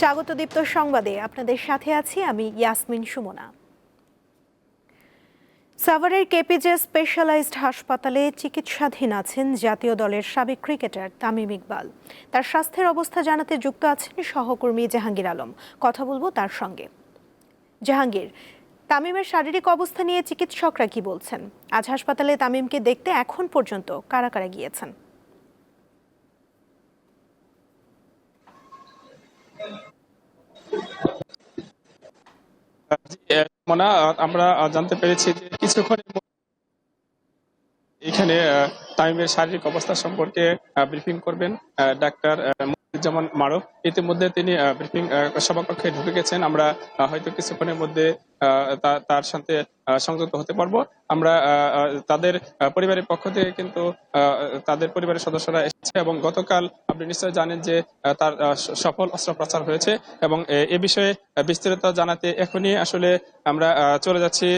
স্বাগত দীপ্ত সংবাদে। আপনাদের সাথে আছি আমি ইয়াসমিন সুমনা। সাভারের কেপিজে স্পেশালাইজড হাসপাতালে চিকিৎসাধীন আছেন জাতীয় দলের সাবেক ক্রিকেটার তামিম ইকবাল। তার স্বাস্থ্যের অবস্থা জানাতে যুক্ত আছেন সহকর্মী জাহাঙ্গীর আলম। কথা বলব তার সঙ্গে। জাহাঙ্গীর, তামিমের শারীরিক অবস্থা নিয়ে চিকিৎসকরা কি বলছেন? আজ হাসপাতালে তামিমকে দেখতে এখন পর্যন্ত কারা কারা গিয়েছেন? মোনা আমরা জানতে পেরেছি যে কিছুক্ষণের এখানে তামিমের শারীরিক অবস্থা সম্পর্কে ব্রিফিং করবেন ডাক্তার মনিরুজ্জামান মারুফ, ইতিমধ্যে তিনি ব্রিফিং সভাকক্ষে ঢুকে গেছেন। আমরা হয়তো কিছুক্ষণের মধ্যে তার সাথে সংযুক্ত হতে পারব। আমরা তাদের পরিবারের পক্ষ থেকে কিন্তু তাদের পরিবারের সদস্যরা এসেছে এবং গতকাল আপনি নিশ্চয়ই জানেন যে তার সফল অস্ত্রোপচার হয়েছে এবং, এ বিষয়ে বিস্তারিত জানাতে এখনই আসলে আমরা চলে যাচ্ছি।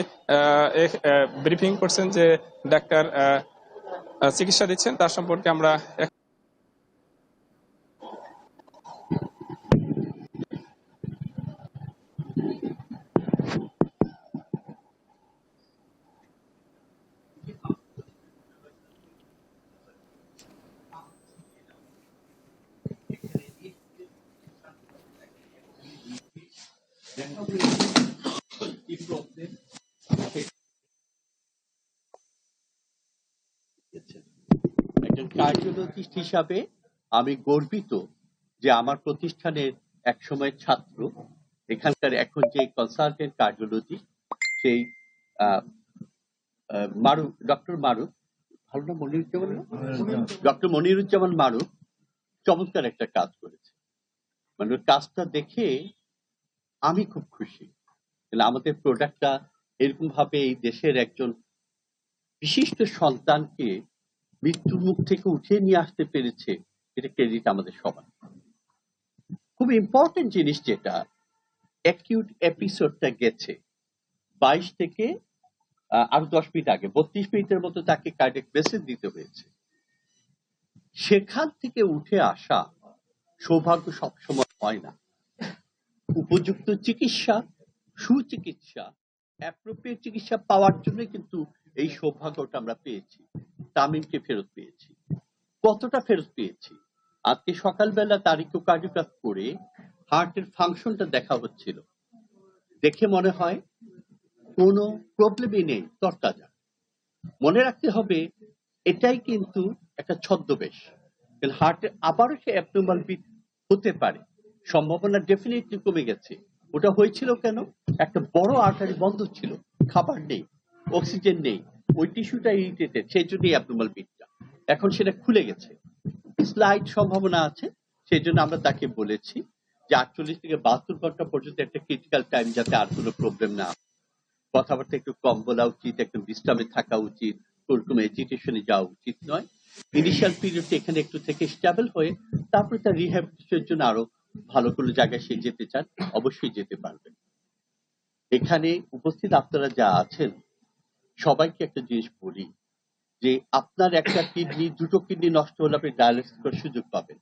ব্রিফিং করছেন যে ডাক্তার চিকিৎসা দিচ্ছেন। তার সম্পর্কে আমরা একজন কার্ডিওলজিস্ট হিসাবে আমি গর্বিত যে আমার প্রতিষ্ঠানের এক সময় ছাত্র, এখানকার এখন যে কনসালটেন্ট কার্ডিওলজিস্ট সেই মারুফ ডক্টর মারুফ ভালো না মনিরুজ্জামান ডক্টর মনিরুজ্জামান মারুফ চমৎকার একটা কাজ করেছে। মানে কাজটা দেখে আমি খুব খুশি। কারণ আমাদের প্রোডাক্টটা এরকম ভাবে এই দেশের একজন বিশিষ্ট সন্তানকে মৃত্যুর মুখ থেকে উঠিয়ে নিয়ে আসতে পেরেছে, এটা ক্রেডিট আমাদের সবার। খুব ইম্পর্টেন্ট জিনিস যেটা অ্যাকিউট এপিসোডটা গেছে। বাইশ থেকে আরও দশ মিনিট আগে, বত্রিশ মিনিটের মতো তাকে কার্ডিয়াক মেসেজ দিতে হয়েছে। সেখান থেকে উঠে আসা সৌভাগ্য সবসময় হয় না। উপযুক্ত চিকিৎসা, সুচিকিৎসা অ্যাপ্রোপ্রিয়েট চিকিৎসা পাওয়ার জন্য কিন্তু এই সৌভাগ্যটা আমরা পেয়েছি, তামিমকে ফেরত পেয়েছি। কতটা ফেরত পেয়েছি? আজকে সকালবেলা তার ইকোকার্ডিওগ্রাফ করে হার্টের ফাংশনটা দেখা হচ্ছিল। দেখে মনে হয় কোনো প্রবলেমই নেই, তরতাজা। মনে রাখতে হবে, এটাই কিন্তু একটা ছদ্মবেশ। হার্টে আবারও সে অ্যাবনর্মাল বিট হতে পারে। সম্ভাবনা ডেফিনেটলি কমে গেছে। ওটা হয়েছিল কেন? একটা বড় আর্টারি বন্ধ ছিল। খাবার নেই অক্সিজেন নেই, ওই টিস্যুটা ইরিটেটেড সেই জন্যই অ্যাবনর্মাল বিটটা এখন সেটা খুলে গেছে। স্লাইড সম্ভাবনা আছে সেই জন্য আমরা তাকে বলেছি যে আটচল্লিশ থেকে বাহাত্তর ঘণ্টা পর্যন্ত একটা ক্রিটিক্যাল টাইম যাতে আর কোনো প্রবলেম না কথাবার্তা একটু কম বলা উচিত, একটু বিশ্রামে থাকা উচিত, ওরকম এজিটেশনে যাওয়া উচিত নয়। ইনিশিয়াল পিরিয়ডে এখানে একটু থেকে স্টেবল হয়ে, তারপরে তার রিহ্যাবিলিটেশনের জন্য আরও ভালো কোনো জায়গায় সে যেতে চান, অবশ্যই যেতে পারবেন। এখানে উপস্থিত আপনারা যা আছেন, সবাইকে একটা জিনিস বলি, যে আপনার একটা কিডনি, দুটো কিডনি নষ্ট হলে আপনি ডায়ালিসিস করার সুযোগ পাবেন।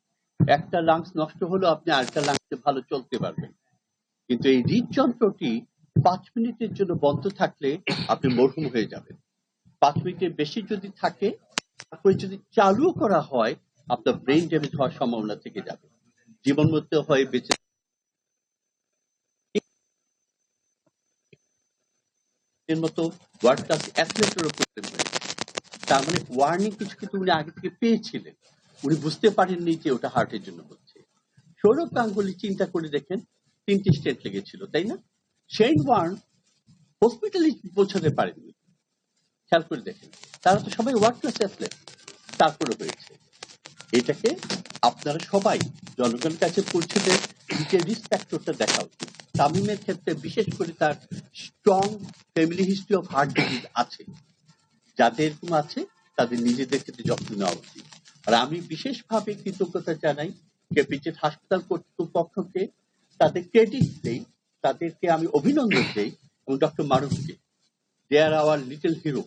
একটা লাংস নষ্ট হলেও আপনি আরেকটা লাংসে ভালো চলতে পারবেন। কিন্তু এই হৃদযন্ত্রটি পাঁচ মিনিটের জন্য বন্ধ থাকলে আপনি মরহুম হয়ে যাবেন। পাঁচ মিনিটের বেশি যদি থাকে, তারপরে যদি চালু করা হয়, আপনার ব্রেন ড্যামেজ হওয়ার সম্ভাবনা থেকে যাবে। জীবন মধ্যে হয়ে বেঁচে মতো তার মানে ওয়ার্নিং কিছু কিন্তু উনি আগে থেকে পেয়েছিলেন। উনি বুঝতে পারেননি যে ওটা হার্টের জন্য হচ্ছে। সৌরভ গাঙ্গুলি চিন্তা করে দেখেন, তিনটি স্টেট লেগেছিল, তাই না? শেন ওয়ার্ন হসপিটালে পৌঁছাতে পারেননি। খেয়াল করে দেখেন। তারা তো সবাই ওয়ার্ল্ড ক্লাস অ্যাথলেট তারপরে হয়েছে। এটাকে আপনারা সবাই জনগণের কাছে পৌঁছে নিজের রিস্ক ফ্যাক্টরটা দেখা উচিত তামিমের ক্ষেত্রে বিশেষ করে তার strong family history of heart disease আছে। যাদের এরকম আছে, তাদের নিজেদের ক্ষেত্রে যত্ন নেওয়া উচিত। আর আমি বিশেষভাবে কৃতজ্ঞতা জানাই কেপিজেড হাসপাতাল কর্তৃপক্ষকে, তাদের ক্রেডিট দেই, তাদেরকে আমি অভিনন্দন দেই এবং doctor মারুফকে। They are our little hero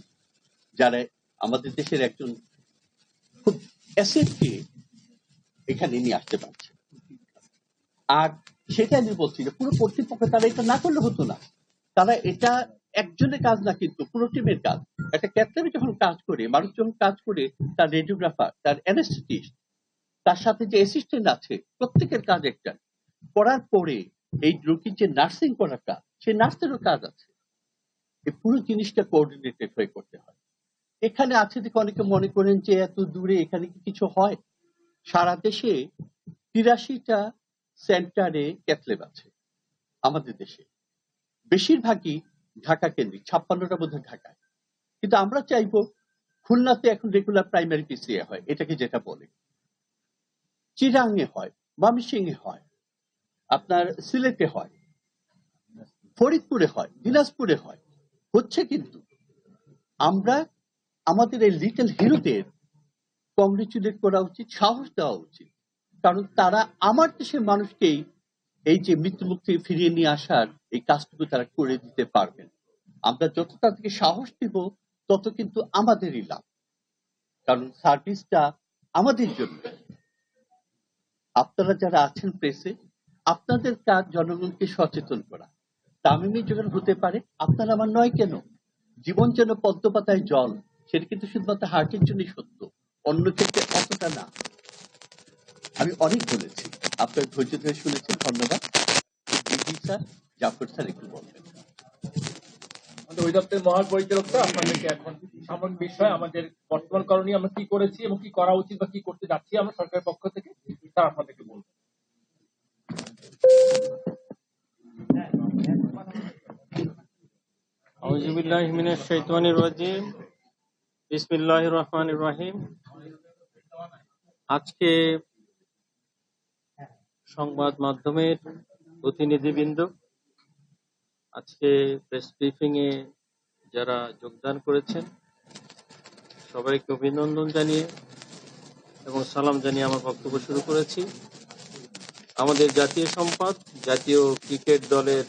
যারা আমাদের দেশের একজন খুব অ্যাসেটকে এখানে নিয়ে আসতে পারছে। আর সেটা আমি বলছি যে পুরো কর্তৃপক্ষ তারা এটা না করলে হতো না। তারা এটা একজনের কাজ না, কিন্তু পুরো টিমের কাজ। একটা ক্যাপ্টেনে যখন কাজ করে, মানুষ যখন কাজ করে, তার রেডিওগ্রাফার তার অ্যানেস্থেটিস্ট তার সাথে যে অ্যাসিস্ট্যান্ট আছে, প্রত্যেকের কাজ একটা। করার পরে এই রোগীর যে নার্সিং করার কাজ, সেই নার্সেরও কাজ আছে। এই পুরো জিনিসটা কোঅর্ডিনেটেড হয়ে করতে হয়। এখানে আছে দেখে অনেকে মনে করেন যে এত দূরে এখানে কি কিছু হয়? সারা দেশে তিরাশিটা সেন্টারে ক্যাথলেব আছে, আমাদের দেশে। বেশিরভাগই ঢাকা কেন্দ্রিক, ছাপ্পান্নটা বোধহয় ঢাকায়। কিন্তু আমরা চাইব খুলনাতে এখন রেগুলার প্রাইমারি পিসিএ হয়, এটাকে যেটা বলে। চিরাঙে হয়, ময়মনসিংহে হয়, আপনার সিলেটে হয়, ফরিদপুরে হয়, দিনাজপুরে হয়। হচ্ছে কিন্তু আমরা আমাদের এই লিটল হিরোদের কংগ্রেচুলেট করা উচিত, সাহস দেওয়া উচিত। কারণ তারা আমার দেশের মানুষকেই এই যে মৃত্যুমুখ থেকে ফিরিয়ে নিয়ে আসার এই কাজটুকু তারা করে দিতে পারবেন। আমরা যত তাদেরকে সাহস দিব, তত কিন্তু আমাদেরই লাভ। কারণ সার্ভিসটা আমাদের জন্য। আপনারা যারা আছেন প্রেসে আপনাদের কাজ জনগণকে সচেতন করা। তামিমি যখন হতে পারে, আপনারা আমার নয় কেন? জীবন যেন পদ্মপাতায় জল সেটা কিন্তু শুধুমাত্র হার্টের জন্যই সত্য অন্য ক্ষেত্রে অতটা না। আমি অনেক বলেছি আপনার ধৈর্য ধরে শুনেছেন ধন্যবাদ। স্যার জাফর স্যার একটু বলবেন। আমাদের অধিদপ্তরের মহাপরিচালক স্যার আপনাদেরকে এখন বিষয় আমাদের বর্তমান করণীয় আমরা কি করেছি এবং কি করা উচিত বা কি করতে যাচ্ছি আমরা সরকারের পক্ষ থেকে স্যার আপনাদেরকে বলব। মিনাশ শাইতানির রাজিম। বিসমিল্লাহির রহমান রহিম আজকে সংবাদ মাধ্যমের প্রতিনিধিবৃন্দ, আজকে প্রেস ব্রিফিং এ যারা যোগদান করেছেন, সবাইকে অভিনন্দন জানিয়ে এবং সালাম জানিয়ে আমার বক্তব্য শুরু করেছি। আমাদের জাতীয় সম্পদ, জাতীয় ক্রিকেট দলের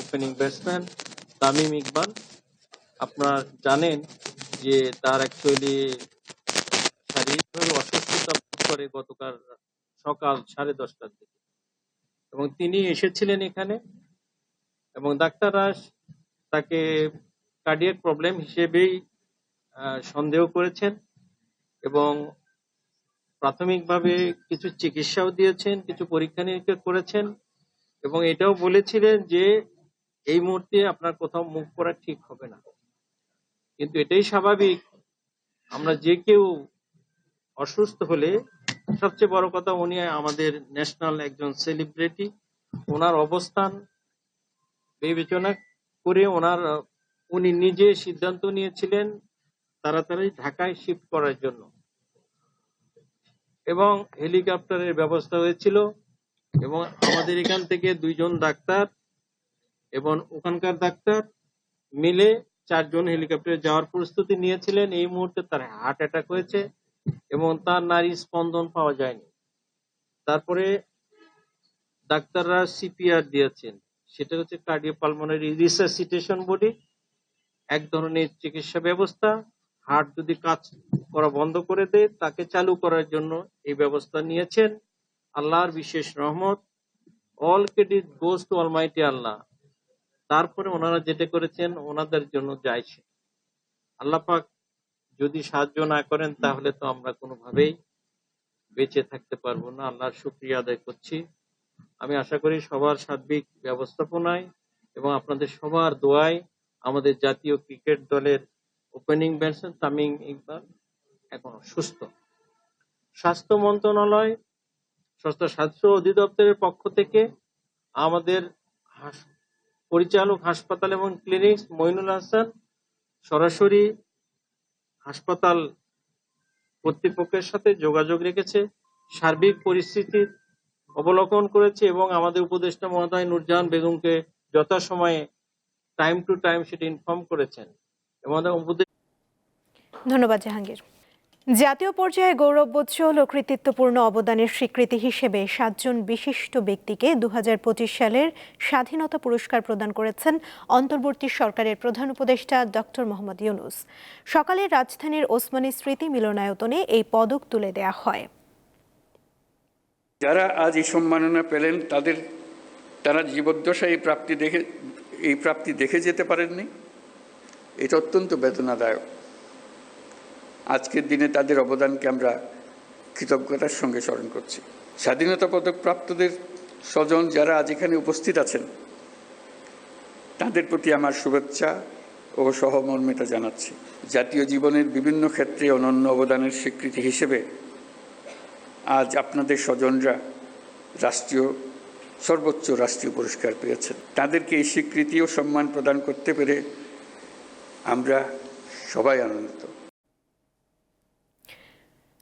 ওপেনিং ব্যাটসম্যান তামিম ইকবাল। আপনারা জানেন যে তার অ্যাকচুয়ালি শারীরিকভাবে অসুস্থতা করে গতকাল সকাল সাড়ে দশটার দিকে। এবং তিনি এসেছিলেন এখানে এবং ডাক্তার ডাক্তাররা তাকে কার্ডিয়াক প্রবলেম হিসেবেই সন্দেহ করেছেন এবং প্রাথমিকভাবে কিছু চিকিৎসাও দিয়েছেন, কিছু পরীক্ষা নিরীক্ষা করেছেন এবং এটাও বলেছিলেন যে এই মুহূর্তে আপনার কোথাও মুখ করা ঠিক হবে না। কিন্তু এটাই স্বাভাবিক। আমরা যে কেউ অসুস্থ হলে সবচেয়ে বড় কথা উনি আমাদের ন্যাশনাল একজন সেলিব্রিটি। ওনার অবস্থান বিবেচনা করে ওনার, উনি নিজে সিদ্ধান্ত নিয়েছিলেন তাড়াতাড়ি ঢাকায় শিফট করার জন্য। এবং হেলিকপ্টারের ব্যবস্থা হয়েছিল এবং আমাদের এখান থেকে দুইজন ডাক্তার এবং ওখানকার ডাক্তার মিলে চারজন হেলিকপ্টারে যাওয়ার প্রস্তুতি নিয়েছিলেন। এই মুহূর্তে তার হার্ট অ্যাটাক হয়েছে এবং তার নারী স্পন্দন পাওয়া যায়নি। তারপরে ডাক্তাররা সিপিআর দিয়েছেন। সেটা হচ্ছে কার্ডিওপালমোনারি রিসাসিটেশন বডি এক ধরনের চিকিৎসা ব্যবস্থা। হার্ট যদি কাজ করা বন্ধ করে দেয়, তাকে চালু করার জন্য এই ব্যবস্থা নিয়েছেন। আল্লাহর বিশেষ রহমত। All credit goes to almighty Allah তারপরে ওনারা যেটা করেছেন, ওনাদের জন্য যাইছে আল্লাহ পাক যদি সাহায্য না করেন, তাহলে তো আমরা কোনোভাবেই বেঁচে থাকতে পারব না। আল্লাহর শুক্রিয়া আদায় করছি। আমি আশা করি সবার সার্বিক ব্যবস্থাপনায় এবং আপনাদের সবার দোয়ায় আমাদের জাতীয় ক্রিকেট দলের ওপেনিং ব্যাটসম্যান তামিম ইকবাল এখন সুস্থ। স্বাস্থ্য মন্ত্রণালয়, স্বাস্থ্য স্বাস্থ্য অধিদপ্তরের পক্ষ থেকে আমাদের পরিচালক হাসপাতাল এবং ক্লিনিক মইনুল হাসান সরাসরি হাসপাতাল কর্তৃপক্ষের সাথে যোগাযোগ রেখেছে, সার্বিক পরিস্থিতি অবলোকন করেছে এবং আমাদের উপদেষ্টা মহোদয় নুরজাহান বেগমকে যথাসময়ে টাইম টু টাইম সেটা ইনফর্ম করেছেন। এবং ধন্যবাদ জাহাঙ্গীর। জাতীয় পর্যায়ে গৌরবোজ্জ্বল ও কৃতিত্বপূর্ণ অবদানের স্বীকৃতি হিসেবে সাতজন বিশিষ্ট ব্যক্তিকে দু হাজার পঁচিশ সালের স্বাধীনতা পুরস্কার প্রদান করেছেন অন্তর্বর্তী সরকারের প্রধান উপদেষ্টা ডক্টর মোহাম্মদ ইউনুস। সকালে রাজধানীর ওসমানী স্মৃতি মিলনায়তনে এই পদক তুলে দেয়া হয়। যারা আজ এই সম্মাননা পেলেন, তাদের, তারা জীবদ্দশায় এই প্রাপ্তি দেখে, এই প্রাপ্তি দেখে যেতে পারেননি। এটা অত্যন্ত বেদনাদায়ক। আজকের দিনে তাদের অবদানকে আমরা কৃতজ্ঞতার সঙ্গে স্মরণ করছি। স্বাধীনতা পদক প্রাপ্তদের স্বজন যারা আজ এখানে উপস্থিত আছেন, তাদের প্রতি আমার শুভেচ্ছা ও সহমর্মিতা জানাচ্ছি। জাতীয় জীবনের বিভিন্ন ক্ষেত্রে অনন্য অবদানের স্বীকৃতি হিসেবে আজ আপনাদের স্বজনরা রাষ্ট্রীয়, সর্বোচ্চ রাষ্ট্রীয় পুরস্কার পেয়েছেন। তাদেরকে এই স্বীকৃতি ও সম্মান প্রদান করতে পেরে আমরা সবাই আনন্দিত।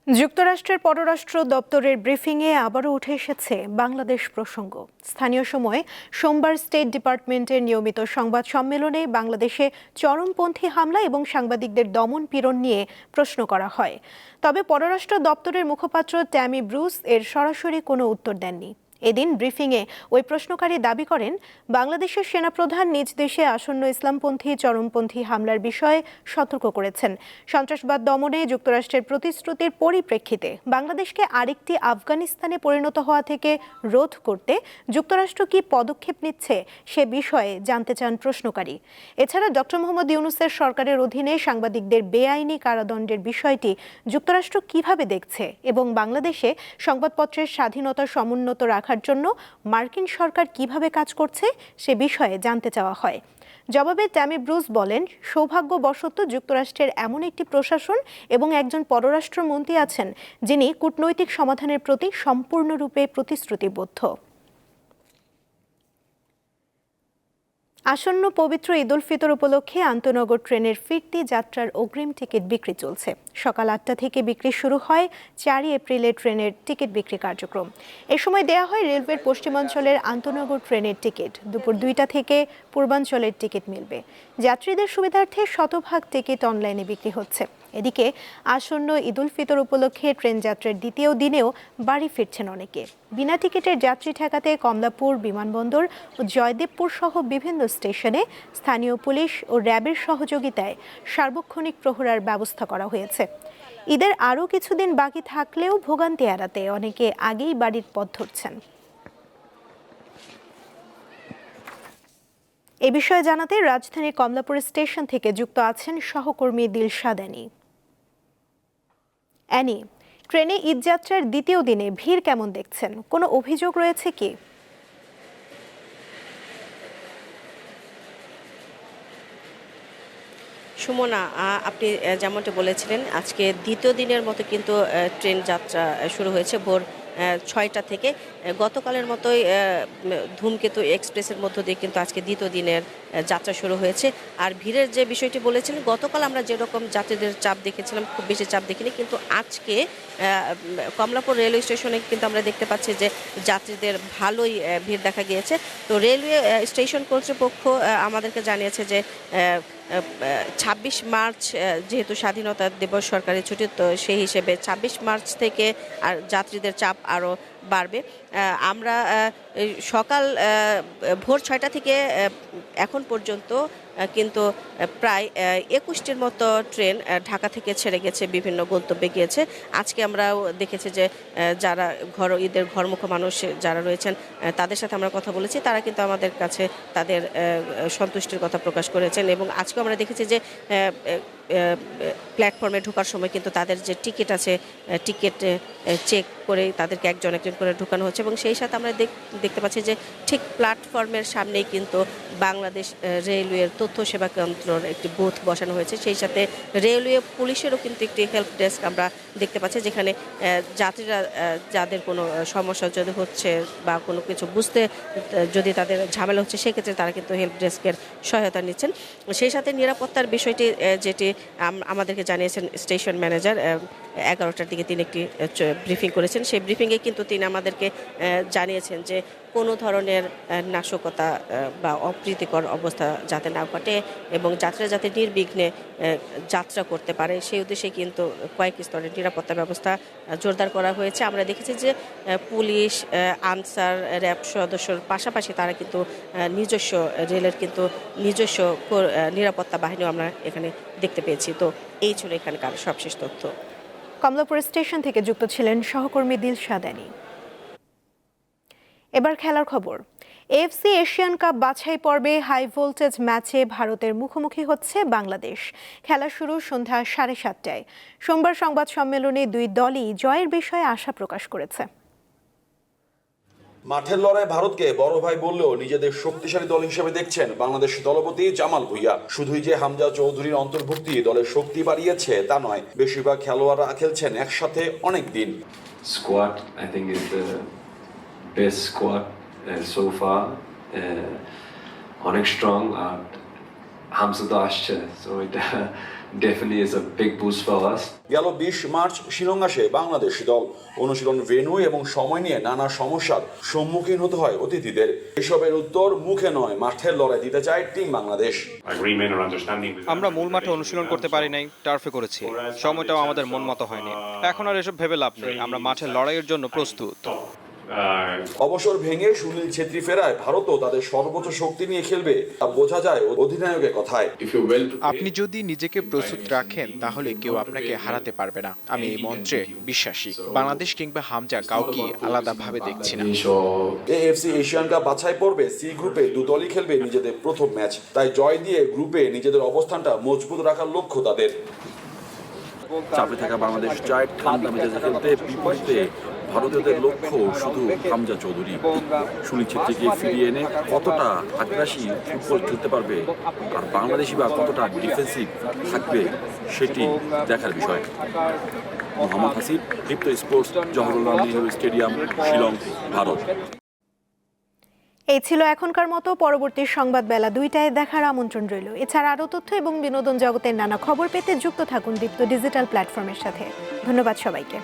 যুক্তরাষ্ট্রের পররাষ্ট্র দপ্তরের ব্রিফিংয়ে আবারও উঠে এসেছে বাংলাদেশ প্রসঙ্গ। স্থানীয় সময়ে সোমবার স্টেট ডিপার্টমেন্টের নিয়মিত সংবাদ সম্মেলনে বাংলাদেশে চরমপন্থী হামলা এবং সাংবাদিকদের দমন পীড়ন নিয়ে প্রশ্ন করা হয়। তবে পররাষ্ট্র দপ্তরের মুখপাত্র ট্যামি ব্রুস এর সরাসরি কোনো উত্তর দেননি। এদিন ব্রিফিংয়ে ওই প্রশ্নকারী দাবি করেন, বাংলাদেশের সেনাপ্রধান নিজ দেশে আসন্ন ইসলামপন্থী চরমপন্থী হামলার বিষয়ে সতর্ক করেছেন। সন্ত্রাসবাদ দমনে যুক্তরাষ্ট্রের প্রতিশ্রুতির পরিপ্রেক্ষিতে বাংলাদেশকে আরেকটি আফগানিস্তানে পরিণত হওয়া থেকে রোধ করতে যুক্তরাষ্ট্র কি পদক্ষেপ নিচ্ছে সে বিষয়ে জানতে চান প্রশ্নকারী। এছাড়া ডক্টর মোহাম্মদ ইউনুসের সরকারের অধীনে সাংবাদিকদের বেআইনি কারাদণ্ডের বিষয়টি যুক্তরাষ্ট্র কীভাবে দেখছে এবং বাংলাদেশে সংবাদপত্রের স্বাধীনতা সমুন্নত রাখার জন্য মার্কিন সরকার কীভাবে কাজ করছে সে বিষয়ে জানতে চাওয়া হয়। জবাবে ট্যামি ব্রুস বলেন, সৌভাগ্যবশত যুক্তরাষ্ট্রের এমন একটি প্রশাসন এবং একজন পররাষ্ট্রমন্ত্রী আছেন যিনি কূটনৈতিক সমাধানের প্রতি সম্পূর্ণরূপে প্রতিশ্রুতিবদ্ধ। আসন্ন পবিত্র ঈদুল ফিতর উপলক্ষে আন্তনগর ট্রেনের ফিরতি যাত্রার অগ্রিম টিকিট বিক্রি চলছে। সকাল আটটা থেকে বিক্রি শুরু হয় চারই এপ্রিলে ট্রেনের টিকিট বিক্রি কার্যক্রম। এ সময় দেয়া হয় রেলওয়ের পশ্চিমাঞ্চলের আন্তনগর ট্রেনের টিকিট। দুপুর দুইটা থেকে পূর্বাঞ্চলের টিকিট মিলবে। যাত্রীদের সুবিধার্থে শতভাগ টিকিট অনলাইনে বিক্রি হচ্ছে। এদিকে আসন্ন ঈদুল ফিতর উপলক্ষে ট্রেন যাত্রার দ্বিতীয় দিনেও বাড়ি ফিরছেন অনেকে। বিনা টিকিটের যাত্রী ঠেকাতে কমলাপুর বিমানবন্দর ও জয়দেবপুর সহ বিভিন্ন স্টেশনে স্থানীয় পুলিশ ও র্যাবের সহযোগিতায় সার্বক্ষণিক প্রহরার ব্যবস্থা করা হয়েছে। ঈদের আরও কিছুদিন বাকি থাকলেও ভোগান্তি এড়াতে অনেকে আগেই বাড়ির পথ ধরছেন। এ বিষয়ে জানাতে রাজধানীর কমলাপুর স্টেশন থেকে যুক্ত আছেন সহকর্মী দিলশাদ অ্যানি, ট্রেনে ঈদযাত্রার দ্বিতীয় দিনে ভিড় কেমন দেখছেন? কোনো অভিযোগ রয়েছে কি? সুমনা আপনি যেমনটি বলেছিলেন, আজকে দ্বিতীয় দিনের মতো কিন্তু ট্রেন যাত্রা শুরু হয়েছে। ভোর ছয়টা থেকে গতকালের মতোই ধূমকেতু এক্সপ্রেসের মধ্য দিয়ে কিন্তু আজকে দ্বিতীয় দিনের যাত্রা শুরু হয়েছে। আর ভিড়ের যে বিষয়টি বলেছিলেন, গতকাল আমরা যেরকম যাত্রীদের চাপ দেখেছিলাম, খুব বেশি চাপ দেখিনি, কিন্তু আজকে কমলাপুর রেলওয়ে স্টেশনে কিন্তু আমরা দেখতে পাচ্ছি যে যাত্রীদের ভালোই ভিড় দেখা গিয়েছে। তো রেলওয়ে স্টেশন কর্তৃপক্ষ আমাদেরকে জানিয়েছে যে ছাব্বিশ মার্চ যেহেতু স্বাধীনতা দিবস সরকারের ছুটি, তো সেই হিসেবে ছাব্বিশ মার্চ থেকে আর যাত্রীদের চাপ আরও বাড়বে। আমরা সকাল ভোর ছয়টা থেকে এখন পর্যন্ত কিন্তু প্রায় একুশটির মতো ট্রেন ঢাকা থেকে ছেড়ে গেছে, বিভিন্ন গন্তব্যে গিয়েছে। আজকে আমরাও দেখেছি যে যারা ঘর, ঈদের ঘরমুখ মানুষ যারা রয়েছেন তাদের সাথে আমরা কথা বলেছি। তারা কিন্তু আমাদের কাছে তাদের সন্তুষ্টির কথা প্রকাশ করেছেন এবং আজকে আমরা দেখেছি যে প্ল্যাটফর্মে ঢোকার সময় কিন্তু তাদের যে টিকিট আছে টিকিট চেক করে তাদেরকে একজন একজন করে ঢোকানো হচ্ছে এবং সেই সাথে আমরা দেখতে পাচ্ছি যে ঠিক প্ল্যাটফর্মের সামনেই কিন্তু বাংলাদেশ রেলওয়ের তথ্য সেবা কেন্দ্রের একটি বুথ বসানো হয়েছে। সেই সাথে রেলওয়ে পুলিশেরও কিন্তু একটি হেল্প ডেস্ক আমরা দেখতে পাচ্ছি যেখানে যাত্রীরা যাদের কোনো সমস্যা যদি হচ্ছে বা কোনো কিছু বুঝতে যদি তাদের ঝামেলা হচ্ছে, সেক্ষেত্রে তারা কিন্তু হেল্প ডেস্কের সহায়তা নিচ্ছেন। সেই সাথে নিরাপত্তার বিষয়টি যেটি আমাদেরকে জানিয়েছেন স্টেশন ম্যানেজার এগারোটার দিকে তিনি একটি ব্রিফিং করেছেন। সেই ব্রিফিংয়ে কিন্তু তিনি আমাদেরকে জানিয়েছেন যে কোনো ধরনের নাশকতা বা অপ্রীতিকর অবস্থা যাতে না ঘটে এবং যাত্রা যাতে নির্বিঘ্নে যাত্রা করতে পারে, সেই উদ্দেশ্যে কিন্তু কয়েক স্তরের নিরাপত্তা ব্যবস্থা জোরদার করা হয়েছে। আমরা দেখেছি যে পুলিশ আনসার, র্যাব সদস্যর পাশাপাশি তারা কিন্তু নিজস্ব রেলের কিন্তু নিজস্ব নিরাপত্তা বাহিনীও আমরা এখানে দেখতে পেয়েছি। তো এই ছিল এখানকার সবশেষ তথ্য। কমলাপুর স্টেশন থেকে যুক্ত ছিলেন সহকর্মী দিলশাদ অ্যানি এবার খেলার খবর। এফসি এশিয়ান কাপ বাছাই পর্বে হাই ভোল্টেজ ম্যাচে ভারতের মুখোমুখি হচ্ছে বাংলাদেশ। খেলা শুরু সন্ধ্যা সাড়ে সাতটায়। সোমবার সংবাদ সম্মেলনে দুই দলই জয়ের বিষয়ে আশা প্রকাশ করেছে। মাঠের লড়াই ভারতকে বড় ভাই বললেও নিজেদের শক্তিশালী দল হিসেবে দেখছেন বাংলাদেশ দলপতি জামাল ভুইয়া শুধুই যে হামজা চৌধুরীর অন্তর্ভুক্তি দলের শক্তি বাড়িয়েছে তা নয়, বেশিরভাগ খেলোয়াড়রা খেলছেন একসাথে অনেক দিন squad I think is the best squad so far. অনেক স্ট্রং আর হামসা আসছে so it definitely is a big boost for us. গেল বিশ মার্চ শিলং আসে বাংলাদেশ দল অনুশীলন ভেন্যু এবং সময় নিয়ে নানা সমস্যার সম্মুখীন হতে হয় অতিথিদের। এসবের উত্তর মুখে নয় মাঠের লড়াই দিতে চায় team Bangladesh. Agreement or understanding with আমরা মূল মাঠে অনুশীলন করতে পারি নাই টার্ফে করেছি। সময়টাও আমাদের মন মতো হয়নি। এখন আর এসব ভেবে লাভ নেই। আমরা মাঠে লড়াইয়ের জন্য প্রস্তুত। অবসর ভেঙে সুনীল ছেত্রী ফেরায় ভারতও তাদের সর্বোচ্চ শক্তি নিয়ে খেলবে তা বোঝা যায় অধিনায়কের কথায়। আপনি যদি নিজেকে প্রস্তুত রাখেন তাহলে কেউ আপনাকে হারাতে পারবে না। আমি এই মন্ত্রে বিশ্বাসী। বাংলাদেশ কিংবা হামজা কাউকে আলাদাভাবে দেখছি না। এএফসি এশিয়ান কাপ বাছাই পর্বে সি গ্রুপে দু দলই খেলবে নিজেদের প্রথম ম্যাচ। তাই জয় দিয়ে গ্রুপে নিজেদের অবস্থানটা মজবুত রাখার লক্ষ্য তাদের। চাপে থাকা বাংলাদেশ চায় ঠান্ডা মেজাজে খেলতে বিপরীতে ভারতীয়দের লক্ষ্য শুধু হামজা চৌধুরী। সুনীল ছেত্রীকে ফিরিয়ে এনে কতটা আগ্রাসী ফুটবল খেলতে পারবে আর বাংলাদেশি বা কতটা ডিফেন্সিভ থাকবে সেটি দেখার বিষয়। Mohammad Hasib, Deepto sports, Jawaharlal Nehru stadium, Shillong, Bharat. এই ছিল এখনকার মতো পরবর্তী সংবাদ বেলা দুইটায় দেখার আমন্ত্রণ রইল। এছাড়া আরও তথ্য এবং বিনোদন জগতের নানা খবর পেতে যুক্ত থাকুন দীপ্ত ডিজিটাল প্ল্যাটফর্মের সাথে। ধন্যবাদ সবাইকে।